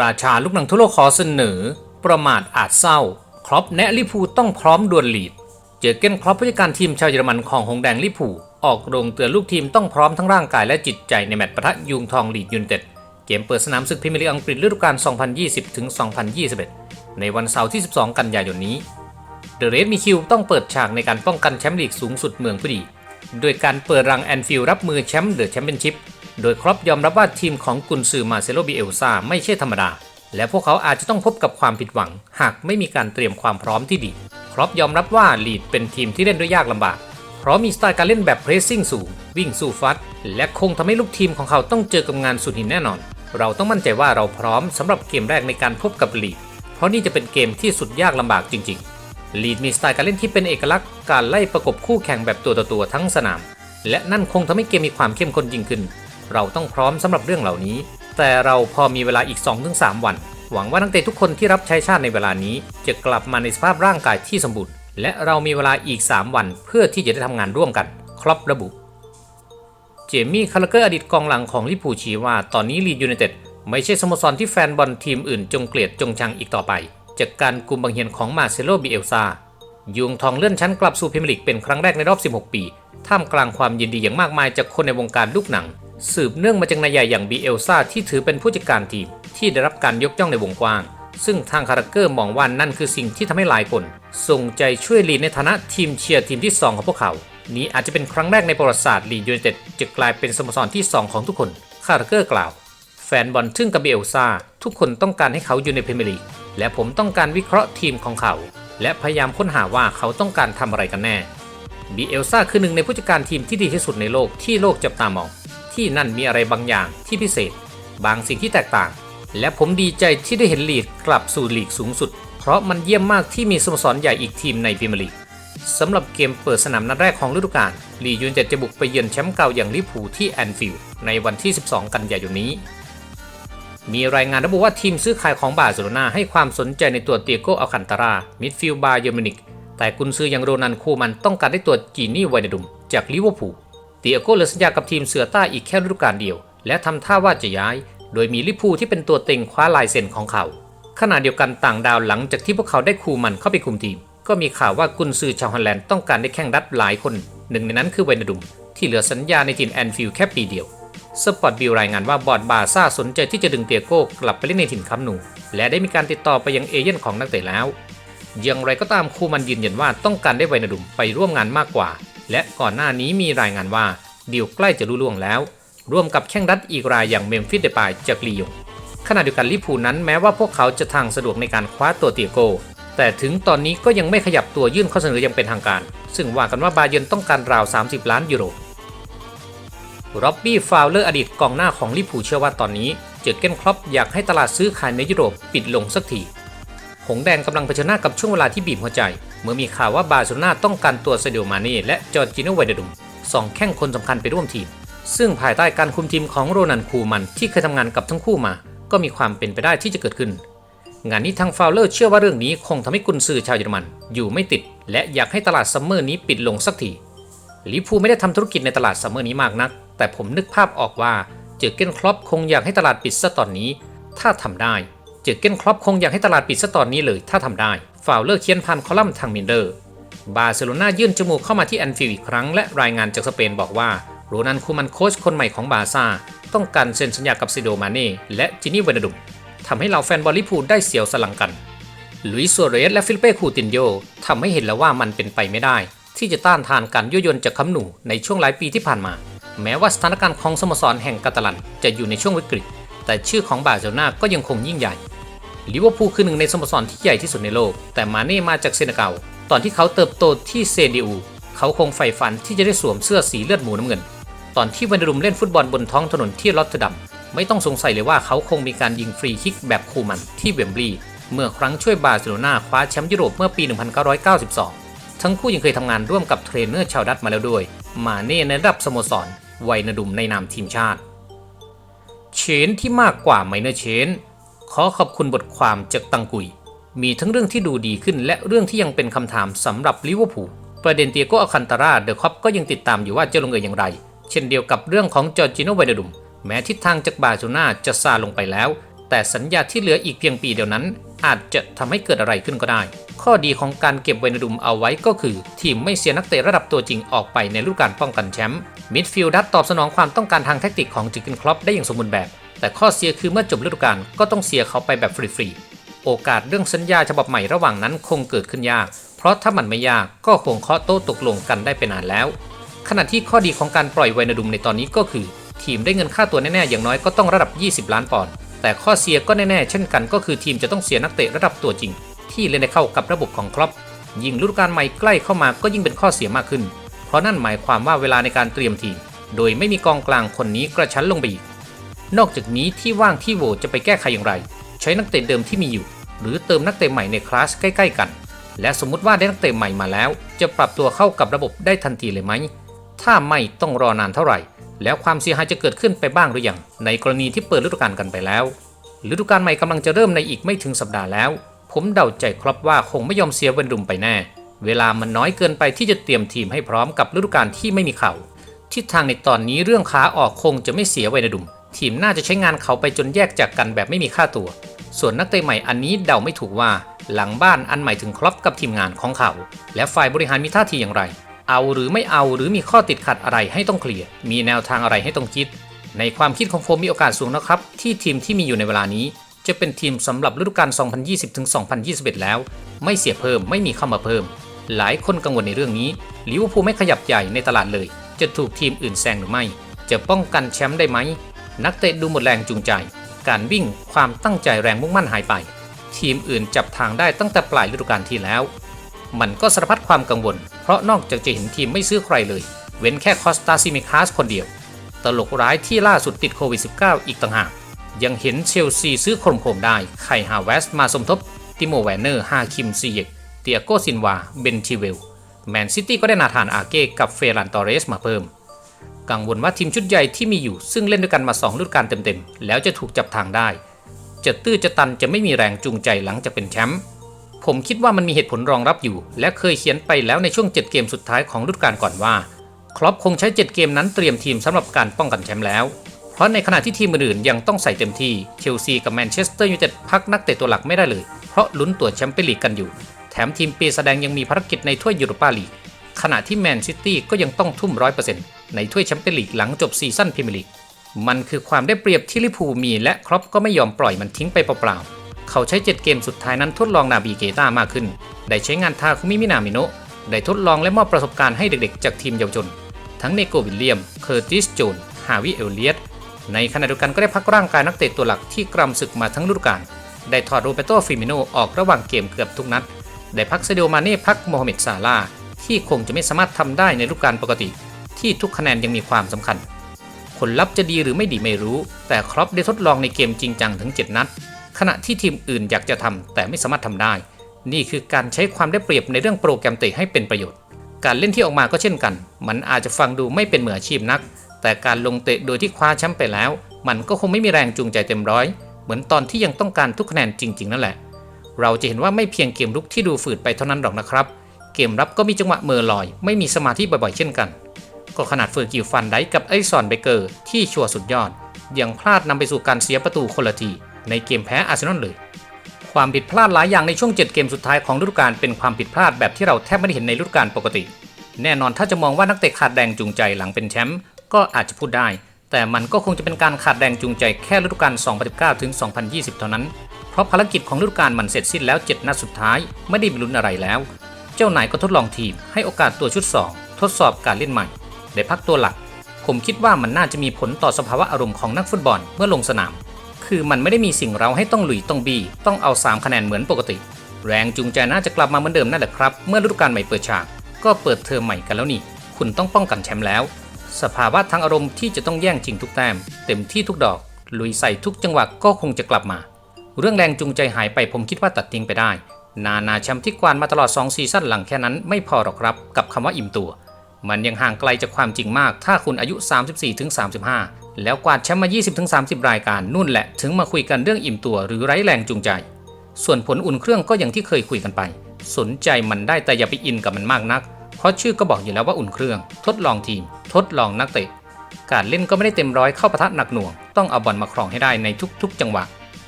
ราชาลูกหนังทั่วโลกขอเสนอ ประมาทอาจเศร้า ครอปแนะลิพูต้องพร้อมดวลลีด เจอเก้นครอปผู้จัดการทีมชาวเยอรมันของหงแดงลิพูออกโรงเตือนลูกทีมต้องพร้อมทั้งร่างกายและจิตใจในแมตช์ปะทะยุงทองลีดยูนเต็ด เกมเปิดสนามศึกพรีเมียร์ลีกอังกฤษฤดูกาล 2020-2021 ในวันเสาร์ที่ 12 กันยายนนี้ เดอะเรดมีคิวต้องเปิดฉากในการป้องกันแชมป์ลีกสูงสุดเมืองผู้ดี โดยการเปิดรังแอนฟิลด์รับมือแชมป์เดอะแชมเปี้ยนชิพ โดยครอปยอมรับว่าทีมของกุนซือมาเซโลบิเอลซาไม่ใช่ธรรมดา และพวกเขาอาจจะต้องพบกับความผิดหวัง หากไม่มีการเตรียมความพร้อมที่ดี ครอปยอมรับว่าลีดเป็นทีมที่เล่นด้วยยากลำบาก เพราะมีสไตล์การเล่นแบบเพรสซิ่งสูง วิ่งสู้ฟัด และคงทำให้ลูกทีมของเขาต้องเจอกับงานสุดหินแน่นอน เราต้องมั่นใจว่าเราพร้อมสำหรับเกมแรกในการพบกับลีด เพราะนี่จะเป็นเกมที่สุดยากลำบากจริง ๆ ลีดมีสไตล์การเล่นที่เป็นเอกลักษณ์ การไล่ประกบคู่แข่งแบบตัวต่อตัวทั้งสนาม และนั่นคงทำให้เกมมีความเข้มข้นยิ่งขึ้น เราต้องพร้อมสำหรับเรื่องเหล่านี้ แต่เราพอมีเวลาอีก 2-3 วัน หวังว่านักเตะทุกคนที่รับใช้ชาติในเวลานี้ จะกลับมาในสภาพร่างกายที่สมบูรณ์และเรามีเวลาอีก 3 วันเพื่อที่จะได้ทำงานร่วมกันครอประบุ เจมี่คาร์เกอร์อดีตกองหลังของลิเวอร์พูชี้ว่าตอนนี้ลีดยูไนเต็ดไม่ใช่สโมสรที่แฟนบอลทีมอื่นจงเกลียดจงชังอีกต่อไป จากการกุมบังเหียนของมาเซโลบิเอลซายุงทองเลื่อนชั้นกลับสู่พรีเมียร์ลีกเป็นครั้งแรกในรอบ 16 ปี ท่ามกลางความยินดีอย่างมากมายจากคนในวงการลูกหนัง สืบเนื่องมาจากนายใหญ่อย่างบีเอลซาที่ถือเป็นผู้จัดการทีม ที่ได้รับการยกย่องในวงกว้าง ซึ่งทางคาราเกอร์มองว่านั่นคือสิ่งที่ทำให้หลายคน ส่งใจช่วยลีดในฐานะทีมเชียร์ทีมที่ 2 ของพวกเขา นี้อาจจะเป็นครั้งแรกในประวัติศาสตร์ลีดยูไนเต็ดจะกลายเป็นสโมสรที่ 2 ของทุกคน คาราเกอร์กล่าว แฟนบอลทึ่งกับเบลซาทุกคนต้องการให้เขาอยู่ในพรีเมียร์ลีกและผมต้องการวิเคราะห์ทีมของเขา และพยายามค้นหาว่าเขาต้องการทำอะไรกันแน่บีเอลซาคือหนึ่งในผู้จัดการทีมที่ดีที่สุดในโลกที่โลกจับตามอง ที่นั่นมีอะไรบางอย่างที่พิเศษ บางสิ่งที่แตกต่าง และผมดีใจที่ได้เห็นลีดกลับสู่ลีกสูงสุด เพราะมันเยี่ยมมากที่มีสโมสรใหญ่อีกทีมในพรีเมียร์ลีกสำหรับเกมเปิดสนามนัดแรกของฤดูกาลลียูนเต็ดจะบุกไปเยือนแชมป์เก่าอย่างลิเวอร์พูที่แอนฟิลด์ในวันที่ 12 กันยายนนี้ มีรายงานระบุว่าทีมซื้อขายของบาร์เซโลนาให้ความสนใจในตัวเตียโกอัลคันตารามิดฟิลด์บาเยอร์มินิกแต่กุนซืออย่างโรนันคูมันต้องการได้ตัวจีนี่ไวเนดุมจากลิเวอร์พูล เตียโก้เหลือสัญญากับทีมเสือใต้อีกแค่ฤดูกาลเดียว และทำท่าว่าจะย้าย โดยมีลิเวอร์พูที่เป็นตัวเต็งคว้าลายเซ็นของเขา ขณะเดียวกันต่างดาวหลังจากที่พวกเขาได้คูมันเข้าไปคุมทีม ก็มีข่าวว่ากุนซือชาวฮอลแลนด์ต้องการได้แข่งรัดหลายคน หนึ่งในนั้นคือไวนาดุม ที่เหลือสัญญาในทีมแอนฟิลด์แค่ปีเดียวสปอร์ตบิลรายงานว่าบอร์ดบาซ่าสนใจที่จะดึงเตียโก้กลับไปเล่นในถิ่นคัมป์นู และได้มีการติดต่อไปยังเอเย่นของนักเตะแล้วอย่างไรก็ตามคูมันยืนยันว่าต้องการได้ไวนาดุมไปร่วมงานมากกว่า และก่อนหน้านี้มีรายงานว่าดีลใกล้จะรู้ล่วงแล้ว ร่วมกับแข้งรัดอีกรายอย่างเมมฟิสเดปายจากลียงขณะเดียวกันลิพูนั้นแม้ว่าพวกเขาจะทางสะดวกในการคว้าตัวเตียโก้แต่ถึงตอนนี้ก็ยังไม่ขยับตัวยื่นข้อเสนออย่างเป็นทางการ ซึ่งว่ากันว่าบาเยินต้องการราว 30 ล้านยูโรร็อบบี้ฟาวเลอร์อดีตกองหน้าของลิพูเชื่อว่าตอนนี้ เจอเก้นครอปอยากให้ตลาดซื้อขายในยุโรปปิดลงสักที หงแดงกำลังเผชิญหน้ากับช่วงเวลาที่บีบหัวใจ เมื่อมีข่าวว่าบาร์เซโลนาต้องการตัวเซาดิโอมาเน่และจอร์จิโนไวเดดุมสองแข้งคนสำคัญไปร่วมทีม ซึ่งภายใต้การคุมทีมของโรนันคูมันที่เคยทำงานกับทั้งคู่มา ก็มีความเป็นไปได้ที่จะเกิดขึ้น งานนี้ทางฟาวเลอร์เชื่อว่าเรื่องนี้คงทำให้กุนซือชาวเยอรมัน อยู่ไม่ติด และอยากให้ตลาดซัมเมอร์นี้ปิดลงสักทีลิเวอร์พูไม่ได้ทำธุรกิจในตลาดซัมเมอร์นี้มากนัก แต่ผมนึกภาพออกว่าเจอเก้นครอปคงอยากให้ตลาดปิดซะตอนนี้ ถ้าทำได้ เจอเก้นครอปคงอยากให้ตลาดปิดซะตอนนี้เลยถ้าทำได้ฟาวเลอร์เขียนผ่านคอลัมน์ทางมินเดอร์ บาร์เซโลนายื่นจมูกเข้ามาที่แอนฟิลด์อีกครั้ง และรายงานจากสเปนบอกว่าโรนันคูมันโค้ชคนใหม่ของบาร์ซ่า ต้องการเซ็นสัญญากับซิโดมาเน่และจินี่เวนดุมทำให้เหล่าแฟนบอลลิพูได้เสียวสลังกันลุยส์ซัวเรสและฟิลเป้คูตินโยทำให้เห็นแล้วว่ามันเป็นไปไม่ได้ ที่จะต้านทานการยุยนจากคัมป์หนูในช่วงหลายปีที่ผ่านมา แม้ว่าสถานการณ์ของสโมสรแห่งกาตาลันจะอยู่ในช่วงวิกฤต แต่ชื่อของบาร์เซโลนาก็ยังคงยิ่งใหญ่ ลิเวอร์พูลคือหนึ่งในสโมสรที่ใหญ่ที่สุดในโลก แต่มาเน่มาจากเซเนกัลตอนที่เขาเติบโตที่เซดิอูเขาคงใฝ่ฝันที่จะได้สวมเสื้อสีเลือดหมูน้ำเงิน ตอนที่วันดรุมเล่นฟุตบอลบนท้องถนนที่รอตเตอร์ดัมไม่ต้องสงสัยเลยว่าเขาคงมีการยิงฟรีคิกแบบคูมันที่เวมบลีย์เมื่อครั้งช่วยบาร์เซโลนาคว้าแชมป์ยุโรปเมื่อปี 1992 ทั้งคู่ยังเคยทำงานร่วมกับเทรนเนอร์ชาวดัตมาแล้วด้วย มาเน่ในระดับสโมสรไวยนดุมในนามทีมชาติ เชนที่มากกว่าไมเนอร์เชน ขอขอบคุณบทความจากตังกุย มีทั้งเรื่องที่ดูดีขึ้น และเรื่องที่ยังเป็นคำถามสำหรับลิเวอร์พูลประเด็นเตียโกอคันตาราเดอะคอปก็ยังติดตามอยู่ว่าจะลงเอยอย่างไร เช่นเดียวกับเรื่องของจอร์จิโนไวนาดุม แม้ทิศทางจากบาร์เซโลนาจะซาลงไปแล้ว แต่สัญญาที่เหลืออีกเพียงปีเดียวนั้น อาจจะทำให้เกิดอะไรขึ้นก็ได้ ข้อดีของการเก็บไวนาดุมเอาไว้ก็คือ ทีมไม่เสียนักเตะระดับตัวจริงออกไปในฤดูกาลป้องกันแชมป์มิดฟิลดัตตอบสนองความต้องการทางแทคติกของจิกินครอปได้อย่างสมบูรณ์แบบ แต่ข้อเสียคือเมื่อจบฤดูกาลก็ต้องเสียเขาไปแบบฟรีๆ โอกาสเรื่องสัญญาฉบับใหม่ระหว่างนั้นคงเกิดขึ้นยาก เพราะถ้ามันไม่ยากก็คงเคาะโต๊ะตกลงกันได้ไปนานแล้ว ขณะที่ข้อดีของการปล่อยไวนาดุมในตอนนี้ก็คือ ทีมได้เงินค่าตัวแน่ๆอย่างน้อยก็ต้องระดับ 20 ล้านปอนด์ แต่ข้อเสียก็แน่ๆเช่นกันก็คือทีมจะต้องเสียนักเตะระดับตัวจริง ที่เล่นได้เข้ากับระบบของครอปยิ่งฤดูกาลใหม่ใกล้เข้ามาก็ยิ่งเป็นข้อเสียมากขึ้น เพราะนั่นหมายความว่าเวลาในการเตรียมทีม โดยไม่มีกองกลางคนนี้กระชั้นลงไปอีก นอกจากนี้ที่ว่างที่โหวจะไปแก้ไขอย่างไร ใช้นักเตะเดิมที่มีอยู่ หรือเติมนักเตะใหม่ในคลาสใกล้ ๆ กัน และสมมุติว่าได้นักเตะใหม่มาแล้ว จะปรับตัวเข้ากับระบบได้ทันทีเลยไหม ถ้าไม่ต้องรอนานเท่าไหร่ แล้วความเสียหายจะเกิดขึ้นไปบ้างหรือยังในกรณีที่เปิดฤดูกาลกันไปแล้วฤดูกาลใหม่กำลังจะเริ่มในอีกไม่ถึงสัปดาห์แล้ว ผมเดาใจครับว่าคงไม่ยอมเสียเวนดุมไปแน่ เวลามันน้อยเกินไปที่จะเตรียมทีมให้พร้อมกับฤดูกาลที่ไม่มีเขาทิศทางในตอนนี้เรื่องขาออกคงจะไม่เสียเวนดุม ทีมน่าจะใช้งานเขาไปจนแยกจากกันแบบไม่มีค่าตัว ส่วนนักเตะใหม่อันนี้เดาไม่ถูกว่าหลังบ้านอันใหม่ถึงครอปกับทีมงานของเขา และฝ่ายบริหารมีท่าทีอย่างไร เอาหรือไม่เอาหรือมีข้อติดขัดอะไรให้ต้องเคลียร์ มีแนวทางอะไรให้ต้องคิด ในความคิดของผมมีโอกาสสูงนะครับ ที่ทีมที่มีอยู่ในเวลานี้ จะเป็นทีมสำหรับฤดูกาล 2020-2021 แล้ว ไม่เสียเพิ่มไม่มีเข้ามาเพิ่ม หลายคนกังวลในเรื่องนี้ลิเวอร์พูลไม่ขยับใหญ่ในตลาดเลย จะถูกทีมอื่นแซงหรือไม่ จะป้องกันแชมป์ได้ไหม นักเตะดูหมดแรงจูงใจ การวิ่งความตั้งใจแรงมุ่งมั่นหายไป ทีมอื่นจับทางได้ตั้งแต่ปลายฤดูกาลที่แล้ว มันก็สารพัดความกังวล เพราะนอกจากจะเห็นทีมไม่ซื้อใครเลย เว้นแค่คอสตาซิมิคาสคนเดียว ตลกร้ายที่ล่าสุดติดโควิด -19 อีกต่างหากยังเห็นเชลซีซื้อโครมโคมได้ ไคฮาเวสมาสมทบ ติโมแวนเนอร์ ฮาคิมซีเยก เตียโกซินวา เบนชิเวล แมนซิตี้ก็ได้นาธานอาเก้กับเฟรันตอเรสมาเพิ่ม กังวลว่าทีมชุดใหญ่ที่มีอยู่ซึ่งเล่นด้วยกันมา2ฤดูกาลเต็มๆ แล้วจะถูกจับทางได้ จะตื้อจะตันจะไม่มีแรงจูงใจหลังจากเป็นแชมป์ผมคิดว่ามันมีเหตุผลรองรับอยู่ และเคยเขียนไปแล้วในช่วง 7 เกมสุดท้ายของฤดูกาลก่อนว่าครอปคงใช้ 7 เกมนั้นเตรียมทีมสำหรับการป้องกันแชมป์แล้ว เพราะในขณะที่ทีมอื่นยังต้องใส่เต็มที่เชลซีกับแมนเชสเตอร์ยูไนเต็ดพักนักเตะตัวหลักไม่ได้เลย เพราะลุ้นตัวแชมเปี้ยนลีกกันอยู่ แถมทีมปีแสดงยังมีภารกิจในถ้วยยูโรปาลีก ขณะที่แมนซิตี้ก็ยังต้องทุ่ม 100%ในถ้วยแชมเปี้ยนลีกหลังจบซีซั่นพรีเมียร์ลีก มันคือความได้เปรียบที่ลิพูมี และครอปก็ไม่ยอมปล่อยมันทิ้งไปเปล่าๆ เขาใช้ 7 เกมสุดท้ายนั้นทดลองนาบีเกต้ามากขึ้น ได้ใช้งานทาคุมิมินามิโนะได้ทดลองและมอบประสบการณ์ให้เด็กๆ จากทีมเยาวชน ทั้งเนโกวิลเลียม เคอร์ติส โจน ฮาวิเอลเลียตในขณะเดียวกันก็ได้พักร่างกายนักเตะตัวหลักที่กรำศึกมาทั้งฤดูกาล ได้ถอดโรเบโตฟิมิโนออกระหว่างเกมเกือบทุกนัด ได้พักเซเดโอมาเน่พักโมฮัมเหม็ดซาลา ที่คงจะไม่สามารถทำได้ในฤดูกาลปกติ ที่ทุกคะแนนยังมีความสำคัญ ผลลัพธ์จะดีหรือไม่ดีไม่รู้ แต่ครอปได้ทดลองในเกมจริงจังถึง 7 นัด ขณะที่ทีมอื่นอยากจะทำแต่ไม่สามารถทำได้ นี่คือการใช้ความได้เปรียบในเรื่องโปรแกรมเตะให้เป็นประโยชน์ การเล่นที่ออกมาก็เช่นกัน มันอาจจะฟังดูไม่เป็นมืออาชีพนัก แต่การลงเตะโดยที่คว้าแชมป์ไปแล้ว มันก็คงไม่มีแรงจูงใจเต็มร้อยเหมือนตอนที่ยังต้องการทุกคะแนนจริง ๆ นั่นแหละ เราจะเห็นว่าไม่เพียงเกมรุกที่ดูฝืดไปเท่านั้นหรอกนะครับ รับก็มีจังหวะเมอลอย ไม่มีสมาธิบ่อยๆเช่นกัน ก็ขนาดเฟอร์กิลฟันได้กับไอซอนเบเกอร์ที่ชัวร์สุดยอด ยังพลาดนำไปสู่การเสียประตูคนละทีในเกมแพ้อาร์เซนอลเลย ความผิดพลาดหลายอย่างในช่วง 7 เกมสุดท้ายของฤดูกาลเป็นความผิดพลาดแบบที่เราแทบไม่ได้เห็นในฤดูกาลปกติ แน่นอนถ้าจะมองว่านักเตะขาดแรงจูงใจหลังเป็นแชมป์ก็อาจจะพูดได้ แต่มันก็คงจะเป็นการขาดแรงจูงใจแค่ฤดูกาล 2019ถึง2020 เท่านั้น เพราะภารกิจของฤดูกาลมันเสร็จสิ้นแล้ว 7 นัดสุดท้ายไม่ได้มีลุ้นอะไรแล้ว เจ้านายก็ทดลองทีมให้โอกาสตัวชุด 2 ทดสอบการเล่นใหม่ได้พักตัวหลัก ผมคิดว่ามันน่าจะมีผลต่อสภาวะอารมณ์ของนักฟุตบอลเมื่อลงสนาม คือมันไม่ได้มีสิ่งเราให้ต้องหลุยต้องบี ต้องเอา 3 คะแนนเหมือนปกติ แรงจูงใจน่าจะกลับมาเหมือนเดิมนั่นแหละครับ เมื่อฤดูกาลใหม่เปิดฉาก ก็เปิดเทอมใหม่กันแล้วนี่ คุณต้องป้องกันแชมป์แล้ว สภาวะทางอารมณ์ที่จะต้องแย่งชิงทุกแต้ม เต็มที่ทุกดอกลุยใส่ทุกจังหวะก็คงจะกลับมา เรื่องแรงจูงใจหายไปผมคิดว่าตัดทิ้งไปได้ นานาแชมป์ที่กวานมาตลอด 2 ซีซั่นหลังแค่นั้นไม่พอหรอกครับ กับคำว่าอิ่มตัว มันยังห่างไกลจากความจริงมาก ถ้าคุณอายุ 34-35 แล้วกวาดแชมป์มา 20-30 รายการนู่นแหละถึงมาคุยกันเรื่องอิ่มตัวหรือไร้แรงจูงใจ ส่วนผลอุ่นเครื่องก็อย่างที่เคยคุยกันไป สนใจมันได้แต่อย่าไปอินกับมันมากนัก เพราะชื่อก็บอกอยู่แล้วว่าอุ่นเครื่อง ทดลองทีม ทดลองนักเตะ การเล่นก็ไม่ได้เต็มร้อยเข้าปะทะหนักหน่วง ต้องเอาบอลมาครองให้ได้ในทุก ๆ จังหวะ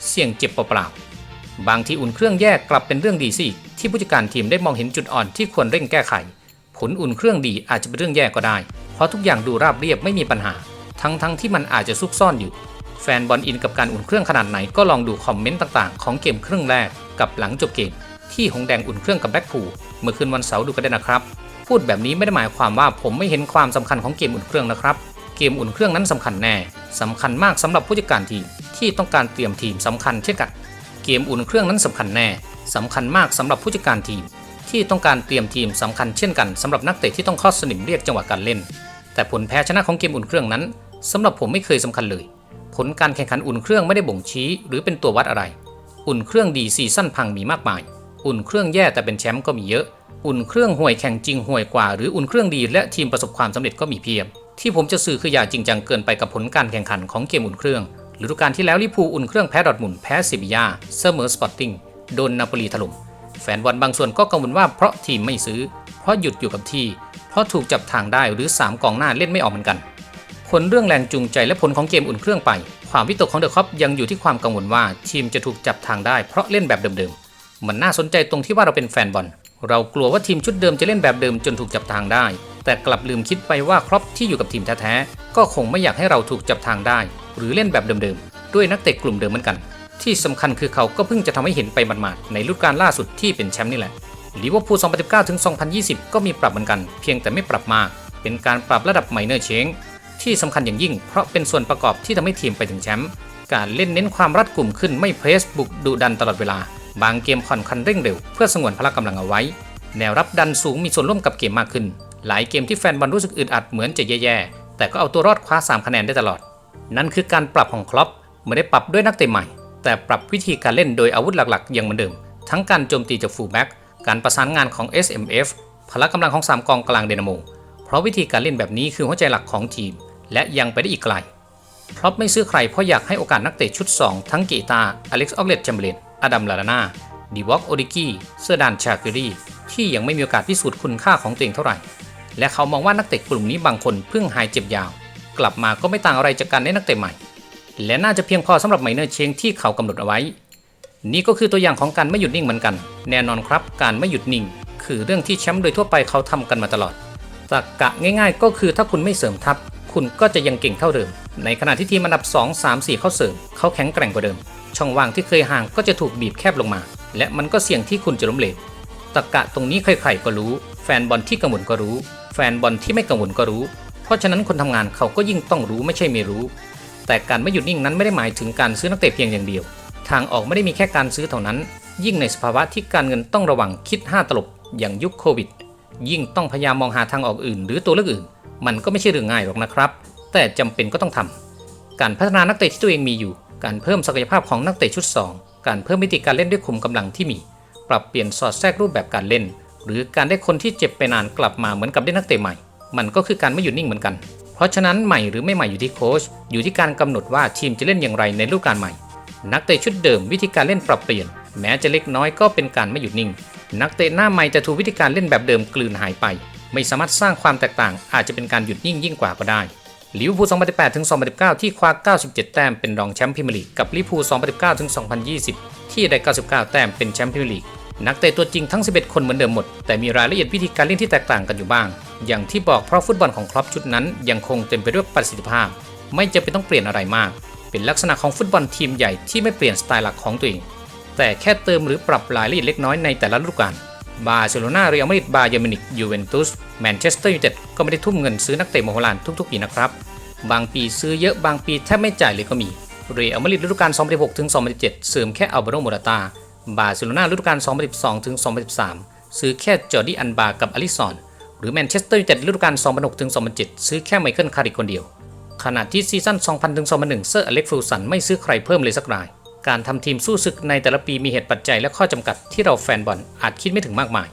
เสี่ยงเจ็บเปล่าๆ บางทีอุ่นเครื่องแย่กลับเป็นเรื่องดีสิที่ผู้จัดการทีมได้มองเห็นจุดอ่อนที่ควรเร่งแก้ไข ผลอุ่นเครื่องดีอาจจะเป็นเรื่องแย่ก็ได้ เพราะทุกอย่างดูราบเรียบไม่มีปัญหา ทั้งๆทที่มันอาจจะซุกซ่อนอยู่ แฟนบอลอินกับการอุ่นเครื่องขนาดไหนก็ลองดูคอมเมนต์ต่างๆ ของเกมครึ่งแรกกับหลังจบเกม ที่หงแดงอุ่นเครื่องกับแบล็กพูเมื่อคืนวันเสาร์ดูกันได้นะครับ พูดแบบนี้ไม่ได้หมายความว่าผมไม่เห็นความสำคัญของเกมอุ่นเครื่องนะครับเกมอุ่นเครื่องนั้นสำคัญแน่สำคัญมากสำหรับผู้จัดการทีมที่ต้องการเตรียมทีมสำคัญเช่นกัน เกมอุ่นเครื่องนั้นสำคัญแน่สำคัญมากสำหรับผู้จัดการทีม ที่ต้องการเตรียมทีมสำคัญเช่นกันสำหรับนักเตะที่ต้องข้อสนิมเรียกจังหวะการเล่น แต่ผลแพ้ชนะของเกมอุ่นเครื่องนั้นสำหรับผมไม่เคยสำคัญเลย ผลการแข่งขันอุ่นเครื่องไม่ได้บ่งชี้หรือเป็นตัววัดอะไร อุ่นเครื่องดีซีซั่นพังมีมากมาย อุ่นเครื่องแย่แต่เป็นแชมป์ก็มีเยอะ อุ่นเครื่องห่วยแข่งจริงห่วยกว่า หรืออุ่นเครื่องดีและทีมประสบความสำเร็จก็มีเพียบที่ผมจะสื่อคืออย่าจริงจังเกินไปกับผลการแข่งขันของเกมอุ่นเครื่อง ฤดูกาลที่แล้วลิพูอุ่นเครื่องแพ้ดอทมุนแพ้ซิบิยาเสมอสปอร์ติ้งโดนนาโปลีถล่มแฟนบอลบางส่วนก็กังวลว่าเพราะทีมไม่ซื้อ เพราะหยุดอยู่กับที่ เพราะถูกจับทางได้หรือสามกองหน้าเล่นไม่ออกเหมือนกันผลเรื่องแรงจูงใจและผลของเกมอุ่นเครื่องไป ความวิตกของเดอะคอปยังอยู่ที่ความกังวลว่าทีมจะถูกจับทางได้เพราะเล่นแบบเดิมๆ มันน่าสนใจตรงที่ว่าเราเป็นแฟนบอล เรากลัวว่าทีมชุดเดิมจะเล่นแบบเดิมจนถูกจับทางได้ แต่กลับลืมคิดไปว่าครอปที่อยู่กับทีมแท้ๆก็คงไม่อยากให้เราถูกจับทางได้ หรือเล่นแบบเดิมๆ ด้วยนักเตะกลุ่มเดิมเหมือนกัน ที่สำคัญคือเขาก็เพิ่งจะทำให้เห็นไปหมาดๆในฤดูกาลล่าสุดที่เป็นแชมป์นี่แหละลิเวอร์พูล2019ถึง2020 ก็มีปรับเหมือนกัน เพียงแต่ไม่ปรับมาก เป็นการปรับระดับไมเนอร์เชงที่สำคัญอย่างยิ่ง เพราะเป็นส่วนประกอบที่ทำให้ทีมไปถึงแชมป์การเล่นเน้นความรัดกลุ่มขึ้นไม่เพรสบุกดุดันตลอดเวลา บางเกมผ่อนคันเร่งเร็ว เพื่อสงวนพละกำลังเอาไว้ แนวรับดันสูงมีส่วนร่วมกับเกมมากขึ้น หลายเกมที่แฟนบอลรู้สึกอึดอัดเหมือนจะแย่ๆแต่ก็เอาตัวรอดคว้า 3 คะแนนได้ตลอด นั่นคือการปรับของคลอปไม่ได้ปรับด้วยนักเตะใหม่ แต่ปรับวิธีการเล่นโดยอาวุธหลักๆยังเหมือนเดิม ทั้งการโจมตีจากฟูลแบ็กการประสานงานของ SMF พละกำลังของ 3 กองกลางเดนาโมเพราะวิธีการเล่นแบบนี้คือหัวใจหลักของทีม และยังไปได้อีกไกลเพราะไม่ซื้อใครเพราะอยากให้โอกาสนักเตะชุด 2 ทั้งกีตาอเล็กซ์ออกเลตแชมเบรนอดัมลาลานาดีวอกโอดิกี้เซอร์ดานชาคิรีที่ยังไม่มีโอกาสพิสูจน์คุณค่าของตัวเองเท่าไหร่ และเขามองว่านักเตะกลุ่มนี้บางคนเพิ่งหายเจ็บยาว กลับมาก็ไม่ต่างอะไรจากการได้นักเตะใหม่ และน่าจะเพียงพอสำหรับไมเนอร์เชงที่เขากำหนดเอาไว้ นี่ก็คือตัวอย่างของการไม่หยุดนิ่งเหมือนกัน แน่นอนครับ การไม่หยุดนิ่ง คือเรื่องที่แชมป์โดยทั่วไปเขาทำกันมาตลอดตรรกะง่าย ๆ ก็คือถ้าคุณไม่เสริมทัพ คุณก็จะยังเก่งเท่าเดิม ในขณะที่ทีมอันดับ 2 3 4 เข้าเสริมเขาแข็งแกร่งกว่าเดิม ช่องว่างที่เคยห่างก็จะถูกบีบแคบลงมา และมันก็เสี่ยงที่คุณจะล้มเหลวตรรกะตรงนี้ใครๆก็รู้ แฟนบอลที่กังวลก็รู้ แฟนบอลที่ไม่กังวลก็รู้ เพราะฉะนั้นคนทำงานเขาก็ยิ่งต้องรู้ไม่ใช่ไม่รู้ แต่การไม่หยุดนิ่งนั้นไม่ได้หมายถึงการซื้อนักเตะเพียงอย่างเดียว ทางออกไม่ได้มีแค่การซื้อเท่านั้น ยิ่งในสภาวะที่การเงินต้องระวังคิด 5 ตลบอย่างยุคโควิด ยิ่งต้องพยายามมองหาทางออกอื่น หรือตัวเลือกอื่น มันก็ไม่ใช่เรื่องง่ายหรอกนะครับ แต่จำเป็นก็ต้องทำการพัฒนานักเตะที่ตัวเองมีอยู่ การเพิ่มศักยภาพของนักเตะชุด 2 การเพิ่มมิติการเล่นด้วยขุมกำลังที่มี ปรับเปลี่ยนสอดแทรกรูปแบบการเล่น หรือการได้คนที่เจ็บไปนานกลับมาเหมือนกับได้นักเตะใหม่ มันก็คือการไม่หยุดนิ่งเหมือนกัน เพราะฉะนั้นใหม่หรือไม่ใหม่อยู่ที่โค้ชอยู่ที่การกำหนดว่าทีมจะเล่นอย่างไรในฤดูกาลใหม่ นักเตะชุดเดิมวิธีการเล่นปรับเปลี่ยน แม้จะเล็กน้อยก็เป็นการไม่หยุดนิ่ง นักเตะหน้าใหม่จะถูกวิธีการเล่นแบบเดิมกลืนหายไป ไม่สามารถสร้างความแตกต่าง อาจจะเป็นการหยุดนิ่งยิ่งกว่าก็ได้ลิเวอร์พูล 2018 ถึง 2019 ที่คว้า 97 แต้ม เป็นรองแชมป์พรีเมียร์ลีก กับลิเวอร์พูล 2019 ถึง 2020 ที่ได้ 99 แต้ม เป็นแชมป์พรีเมียร์ลีก นักเตะตัวจริงทั้ง 11 คนเหมือนเดิมหมด แต่มีรายละเอียดวิธีการเล่นที่แตกต่างกันอยู่บ้าง อย่างที่บอกเพราะฟุตบอลของครอปชุดนั้น ยังคงเต็มไปด้วยประสิทธิภาพ ไม่จำเป็นต้องเปลี่ยนอะไรมาก เป็นลักษณะของฟุตบอลทีมใหญ่ที่ไม่เปลี่ยนสไตล์หลักของตัวเอง แต่แค่เติมหรือปรับรายละเอียดเล็กน้อยในแต่ละฤดูกาลบาร์เซโลนาเรอัลมาดริดบาเยอร์มินิกยูเวนตุสแมนเชสเตอร์ยูไนเต็ดก็ไม่ได้ทุ่มเงินซื้อนักเตะโมโหลานทุกๆปีนะครับบางปีซื้อเยอะบางปีแทบไม่จ่ายเลยก็มีเรอัลมาดริดฤดูกาล2016ถึง2017เสริมแค่อัลวาโรโมราตา บาร์เซโลนาฤดูกาล 2012ถึง2013 ซื้อแค่จอร์ดี้อันบากับอลิซอน หรือแมนเชสเตอร์ยูไนเต็ดฤดูกาล 2006ถึง2007 ซื้อแค่ไมเคิลคาริคนเดียว ขณะที่ซีซั่น 2000ถึง2001 เซอร์อเล็กฟูสันไม่ซื้อใครเพิ่มเลยสักราย การทำทีมสู้ศึกในแต่ละปีมีเหตุปัจจัยและข้อจำกัดที่เราแฟนบอลอาจคิดไม่ถึงมากมาย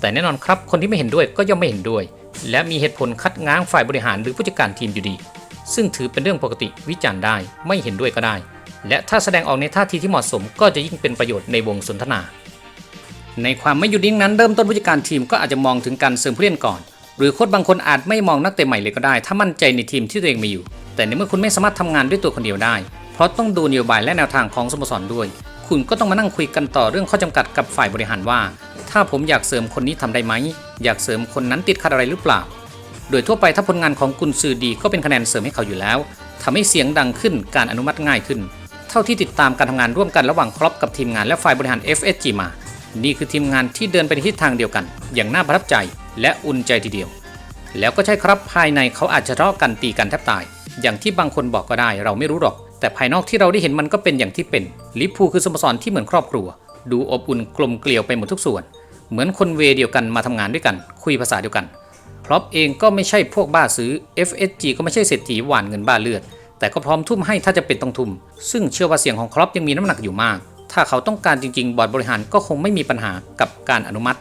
แต่แน่นอนครับคนที่ไม่เห็นด้วยก็ย่อมไม่เห็นด้วย และมีเหตุผลคัดง้างฝ่ายบริหารหรือผู้จัดการทีมอยู่ดี ซึ่งถือเป็นเรื่องปกติวิจารณ์ได้ไม่เห็นด้วยก็ได้ และถ้าแสดงออกในท่าทีที่เหมาะสม ก็จะยิ่งเป็นประโยชน์ในวงสนทนา ในความไม่หยุดนิ่งนั้นเริ่มต้นผู้จัดการทีมก็อาจจะมองถึงการเสริมผู้เล่นก่อน หรือโค้ชบางคนอาจไม่มองนักเตะใหม่เลยก็ได้ ถ้ามั่นใจในทีมที่ตัวเองมีอยู่ แต่ในเมื่อคุณไม่สามารถทำงานด้วยตัวคนเดียวได้ เพราะต้องดูนโยบายและแนวทางของสโมสรด้วย คุณก็ต้องมานั่งคุยกันต่อเรื่องข้อจำกัดกับฝ่ายบริหารว่า ถ้าผมอยากเสริมคนนี้ทำได้ไหมอยากเสริมคนนั้นติดขัดอะไรหรือเปล่า โดยทั่วไปถ้าผลงานของกุนซือดีก็เป็นคะแนนเสริมให้เขาอยู่แล้วทำให้เสียงดังขึ้นการอนุมัติง่ายขึ้น เท่าที่ติดตามการทำงานร่วมกันระหว่างครอปกับทีมงานและฝ่ายบริหาร FSG มา นี่คือทีมงานที่เดินไปในทิศทางเดียวกัน อย่างน่าประทับใจและอุ่นใจทีเดียว แล้วก็ใช่ครับภายในเขาอาจจะทะเลาะกันตีกันแทบตาย อย่างที่บางคนบอกก็ได้เราไม่รู้หรอก แต่ภายนอกที่เราได้เห็นมันก็เป็นอย่างที่เป็นลิเวอร์พูลคือสโมสรที่เหมือนครอบครัว ดูอบอุ่นกลมเกลียวไปหมดทุกส่วน เหมือนคนเวเดียวกันมาทำงานด้วยกัน คุยภาษาเดียวกันครอปเองก็ไม่ใช่พวกบ้าซื้อ FSG ก็ไม่ใช่เศรษฐีหวานเงินบ้าเลือด แต่ก็พร้อมทุ่มให้ถ้าจะเป็นต้องทุ่ม ซึ่งเชื่อว่าเสียงของครอปยังมีน้ำหนักอยู่มาก ถ้าเขาต้องการจริง ๆ บอร์ดบริหารก็คงไม่มีปัญหากับการอนุมัติ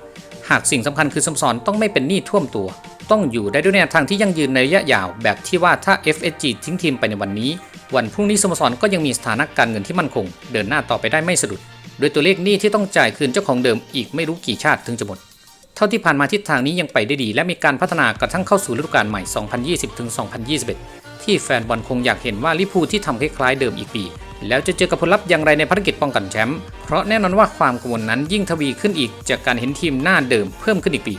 หากสิ่งสำคัญคือสมสรต้องไม่เป็นหนี้ท่วมตัว ต้องอยู่ได้ด้วยแนวทางที่ยั่งยืนในระยะยาว แบบที่ว่าถ้า FSG ทิ้งทีมไปในวันนี้ วันพรุ่งนี้สโมสรก็ยังมีสถานะการเงินที่มั่นคง เดินหน้าต่อไปได้ไม่สะดุดโดยตัวเลขหนี้ที่ต้องจ่ายคืนเจ้าของเดิมอีกไม่รู้กี่ชาติถึงจะหมดเท่าที่ผ่านมาทิศทางนี้ยังไปได้ดี และมีการพัฒนากระทั่งเข้าสู่ฤดูกาลใหม่ 2020-2021 ที่แฟนบอลคงอยากเห็นว่าลิเวอร์พูที่ทำคล้ายๆเดิมอีกปี แล้วจะเจอกับผลลัพธ์อย่างไรในภารกิจป้องกันแชมป์เพราะแน่นอนว่าความกังวลนั้นยิ่งทวีขึ้นอีกจากการเห็นทีมหน้าเดิมเพิ่มขึ้นอีกปี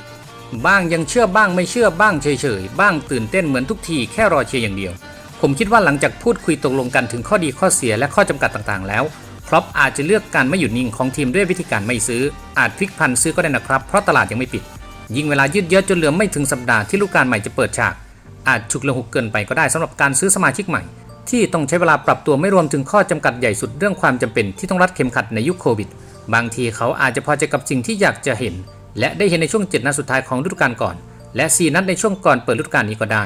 บ้างยังเชื่อบ้างไม่เชื่อบ้างเฉยๆบ้างตื่นเต้นเหมือนทุกทีแค่รอเชียร์อย่างเดียว ผมคิดว่าหลังจากพูดคุยตกลงกันถึงข้อดีข้อเสียและข้อจำกัดต่างๆ แล้วครอปอาจจะเลือกการไม่หยุดนิ่งของทีมด้วยวิธีการไม่ซื้อ อาจพลิกพันซื้อก็ได้นะครับ เพราะตลาดยังไม่ปิด ยิ่งเวลายืดเยื้อจนเหลือไม่ถึงสัปดาห์ที่ลูกการใหม่จะเปิดฉาก อาจฉุกละหุกเกินไปก็ได้สำหรับการซื้อสมาชิกใหม่ ที่ต้องใช้เวลาปรับตัวไม่รวมถึงข้อจำกัดใหญ่สุดเรื่องความจำเป็นที่ต้องรัดเข็มขัดในยุคโควิด บางทีเขาอาจจะพอใจกับสิ่งที่อยากจะเห็น และได้เห็นในช่วง 7 นัดสุดท้ายของฤดูกาลก่อน และ4นัดในช่วงก่อนเปิดฤดูกาลนี้ก็ได้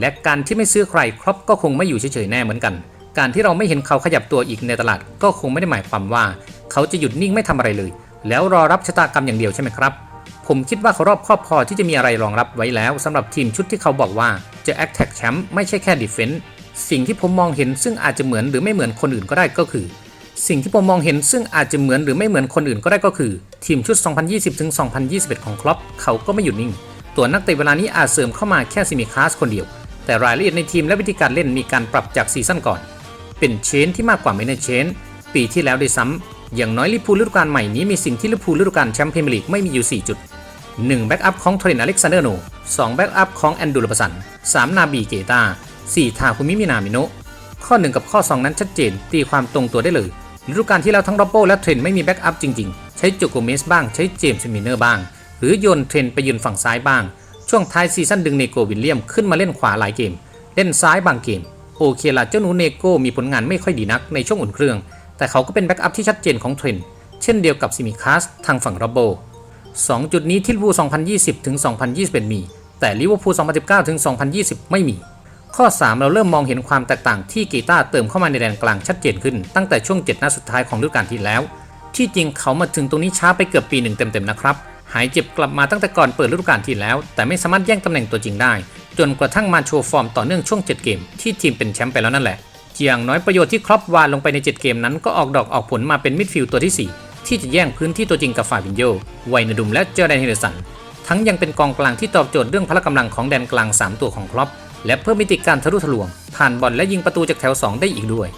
และการที่ไม่ซื้อใครครอปก็คงไม่อยู่เฉยๆแน่เหมือนกัน การที่เราไม่เห็นเขาขยับตัวอีกในตลาดก็คงไม่ได้หมายความว่า เขาจะหยุดนิ่งไม่ทำอะไรเลย แล้วรอรับชะตากรรมอย่างเดียวใช่ไหมครับ ผมคิดว่าเขารอบครอบพอที่จะมีอะไรรองรับไว้แล้วสำหรับทีมชุดที่เขาบอกว่าจะ Attack แชมป์ไม่ใช่แค่ Defense สิ่งที่ผมมองเห็นซึ่งอาจจะเหมือนหรือไม่เหมือนคนอื่นก็ได้ก็คือ สิ่งที่ผมมองเห็นซึ่งอาจจะเหมือนหรือไม่เหมือนคนอื่นก็ได้ก็คือ ทีมชุด 2020ถึง2021 ของครอปเขาก็ไม่หยุดนิ่ง ตัวนักเตะเวลานี้อาจเสริมเข้ามาแค่ซิมิคลาสคนเดียว แต่รายละเอียดในทีมและวิธีการเล่นมีการปรับจากซีซั่นก่อน เป็นเชนที่มากกว่าไม่ในเชนปีที่แล้วด้วยซ้ำ อย่างน้อยลิพูลฤดูกาลใหม่นี้มีสิ่งที่ลิพูลฤดูกาลแชมเป์พรีเมียร์ลีกไม่มีอยู่ 4 จุด 1. แบ็กอัพของเทรนอเล็กซานเดอร์โน 2. แบ็กอัพของแอนดูลปสัน 3. นาบีเกตา 4. ทาคุมิมินามิโนข้อ 1 กับข้อ 2 นั้นชัดเจน ตีความตรงตัวได้เลยฤดูกาลที่แล้วทั้งโรโบและเทรนไม่มีแบ็กอัพจริงๆ ใช้โจโกเมสบ้างใช้เจมส์มิเนอร์บ้าง หรือโยนเทรนไปยืนฝั่งซ้ายบ้าง ช่วงท้ายซีซั่นดึงเนโกวิลเลียมขึ้นมาเล่นขวาหลายเกม เล่นซ้ายบางเกม โอเคละเจ้าหนูเนโกมีผลงานไม่ค่อยดีนักในช่วงอุ่นเครื่อง แต่เขาก็เป็นแบ็กอัพที่ชัดเจนของเทรนต์เช่นเดียวกับซิมิคาสทางฝั่งโรโบ2จุดนี้ที่ลิเวอร์พูล2020 ถึง 2021 มี แต่ลิเวอร์พูล2019 ถึง 2020 ไม่มี ข้อ 3 เราเริ่มมองเห็นความแตกต่างที่กีตาร์เติมเข้ามาในแดนกลางชัดเจนขึ้น ตั้งแต่ช่วง 7 นัดสุดท้ายของฤดูกาลที่แล้ว ที่จริงเขามาถึงตรงนี้ช้าไปเกือบปีหนึ่งเต็มๆนะครับ หายเจ็บกลับมาตั้งแต่ก่อนเปิดฤดูกาลที่แล้ว แต่ไม่สามารถแย่งตำแหน่งตัวจริงได้ จนกระทั่งมาโชว์ฟอร์มต่อเนื่องช่วง 7 เกม ที่ทีมเป็นแชมป์ไปแล้วนั่นแหละ อย่างน้อยประโยชน์ที่ครอปวานลงไปใน 7 เกมนั้นก็ออกดอกออกผลมาเป็นมิดฟิลด์ตัวที่ 4 ที่จะแย่งพื้นที่ตัวจริงกับฟาบินโยไวนาดุมและเจอแดนเฮเดอร์สัน ทั้งยังเป็นกองกลางที่ตอบโจทย์เรื่องพละกำลังของแดนกลาง 3 ตัวของครอปและเพิ่มมิติการทะลุทะลวง ผ่านบอลและยิงประตูจากแถว 2 ได้อีกด้วย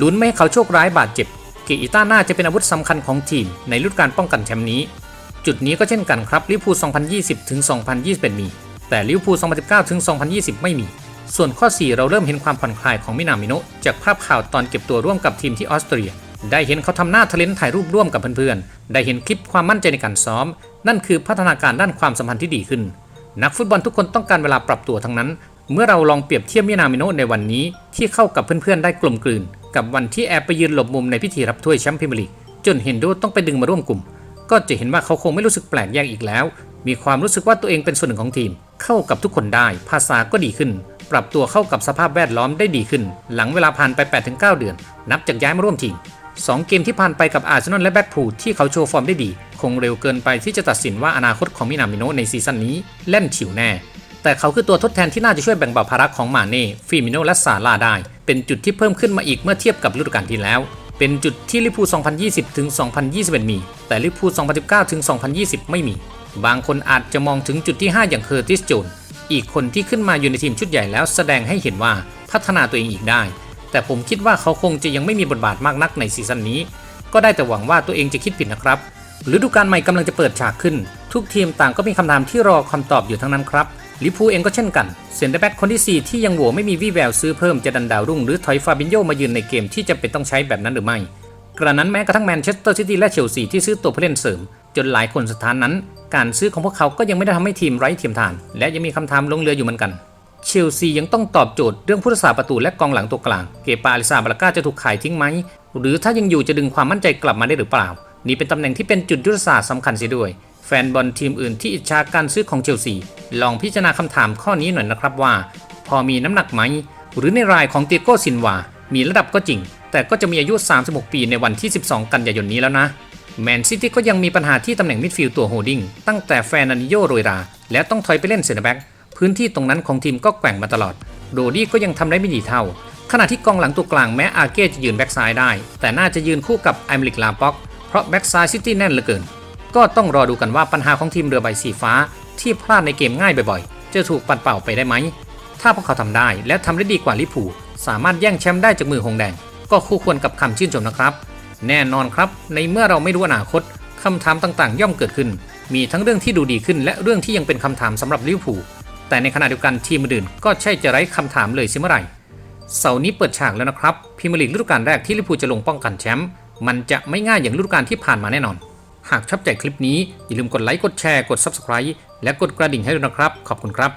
ลุ้นไม่ให้เขาโชคร้ายบาดเจ็บเกอิต้าน่าจะเป็นอาวุธสำคัญของทีมในฤดูกาลป้องกันแชมป์นี้ จุดนี้ก็เช่นกันครับลิเวอร์พูล 2020 ถึง 2021 มี แต่ลิเวอร์พูล 2019 ถึง 2020 ไม่มี ส่วนข้อ 4 เราเริ่มเห็นความผ่อนคลายของมินามิโนะจากภาพข่าวตอนเก็บตัวร่วมกับทีมที่ออสเตรีย ได้เห็นเขาทำหน้าทะเลนถ่ายรูปร่วมกับเพื่อนๆ ได้เห็นคลิปความมั่นใจในการซ้อม นั่นคือพัฒนาการด้านความสัมพันธ์ที่ดีขึ้น นักฟุตบอลทุกคนต้องการเวลาปรับตัวทั้งนั้น เมื่อเราลองเปรียบเทียบมินามิโนะในวันนี้ ที่เข้ากับเพื่อนๆได้กลมกลืน กับวันที่แอบไปยืนหลบมุมในพิธีรับถ้วยแชมป์พรีเมียร์ลีกจนเฮนโดต้องไปดึงมาร่วมกลุ่ม ก็จะเห็นว่าเขาคงไม่รู้สึกแปลกแยกอีกแล้ว มีความรู้สึกว่าตัวเองเป็นส่วนหนึ่งของทีม เข้ากับทุกคนได้ ภาษาก็ดีขึ้น ปรับตัวเข้ากับสภาพแวดล้อมได้ดีขึ้น หลังเวลาผ่านไป 8-9 เดือน นับจากย้ายมาร่วมทีม2 เกมที่ผ่านไปกับอาร์เซนอลและแบ็กพูลที่เขาโชว์ฟอร์มได้ดี คงเร็วเกินไปที่จะตัดสินว่าอนาคตของมินามิโนในซีซั่นนี้เล่นฉิวแน่ แต่เขาคือตัวทดแทนที่น่าจะช่วยแบ่งเบาภาระของมาเน่ฟิมิโนและซาลาได้ เป็นจุดที่เพิ่มขึ้นมาอีกเมื่อเทียบกับฤดูกาลที่แล้ว เป็นจุดที่ลิพู2020ถึง2021 มี แต่ลิพู2019ถึง2020 ไม่มี บางคนอาจจะมองถึงจุดที่ 5 อย่างเคอร์ติสโจน อีกคนที่ขึ้นมาอยู่ในทีมชุดใหญ่แล้วแสดงให้เห็นว่าพัฒนาตัวเองอีกได้ แต่ผมคิดว่าเขาคงจะยังไม่มีบทบาทมากนักในซีซั่นนี้ ก็ได้แต่หวังว่าตัวเองจะคิดผิดนะครับฤดูกาลใหม่กำลังจะเปิดฉากขึ้น ทุกทีมต่างก็มีคำถามที่รอคำตอบอยู่ทั้งนั้นครับลิพูเองก็เช่นกันเซนเตอร์แบ็กคนที่ 4 ที่ยังโหวไม่มีวี่แววซื้อเพิ่มจะดันดาวรุ่งหรือถอยฟาบินโยมายืนในเกมที่จะเป็นต้องใช้แบบนั้นหรือไม่ กระนั้นแม้กระทั่งแมนเชสเตอร์ซิตี้และเชลซีที่ซื้อตัวผู้เล่นเสริม จนหลายคนสถานนั้น การซื้อของพวกเขาก็ยังไม่ได้ทำให้ทีมไร้เทียมทาน และยังมีคำถามลงเหลืออยู่เหมือนกัน เชลซียังต้องตอบโจทย์เรื่องผู้รักษาประตูและกองหลังตัวกลาง เกปาอาริซาบาลาก้าจะถูกขายทิ้งไหม หรือถ้ายังอยู่จะดึงความมั่นใจกลับมาได้หรือเปล่า นี่เป็นตำแหน่งที่เป็นจุดยุทธศาสตร์สำคัญเสียด้วย แฟนบอลทีมอื่นที่อิจฉาการซื้อของเชลซีลองพิจารณาคำถามข้อนี้หน่อยนะครับว่า พอมีน้ำหนักไหม หรือในรายของเตียโกซินวา มีระดับก็จริง แต่ก็จะมีอายุ 36 ปีในวันที่ 12 กันยายนนี้แล้วนะ แมนซิตี้ก็ยังมีปัญหาที่ตำแหน่งมิดฟิลด์ตัวโฮดดิ้งตั้งแต่แฟนันดิโยโรยรา และต้องถอยไปเล่นเซนเตอร์แบ็กพื้นที่ตรงนั้นของทีมก็แกว่งมาตลอด โดดี้ก็ยังทำได้ไม่ดีเท่า ขณะที่กองหลังตัวกลางแม้อาเก้จะยืนแบ็กซ้ายได้ แต่น่าจะยืนคู่กับไอมลิกลาป็อก เพราะแบ็กซ้ายซิตี้แน่นเหลือเกิน ก็ต้องรอดูกันว่าปัญหาของทีมเรือใบสีฟ้า ที่พลาดในเกมง่ายบ่อยๆ จะถูกปัดเป่าไปได้ไหม ถ้าพวกเขาทำได้และทำได้ดีกว่าลิเวอร์พูสามารถแย่งแชมป์ได้จากมือหงแดง ก็คู่ควรกับคำชื่นชมนะครับ แน่นอนครับ ในเมื่อเราไม่รู้อนาคตคำถามต่างๆ ย่อมเกิดขึ้น มีทั้งเรื่องที่ดูดีขึ้น และเรื่องที่ยังเป็นคำถามสำหรับลิเวอร์พูลแต่ในขณะเดียวกันทีมอื่นก็ใช่จะไร้คำถามเลยสิเมื่อไหร่เสาร์นี้เปิดฉากแล้วนะครับพรีเมียร์ลีกฤดูกาลแรกที่ลิเวอร์พูลจะลงป้องกันแชมป์มันจะไม่ง่ายอย่างฤดูกาลที่ผ่านมาแน่นอน หากชอบใจคลิปนี้อย่าลืมกดไลค์กดแชร์กด Subscribe และกดกระดิ่งให้ด้วยนะครับ ขอบคุณครับ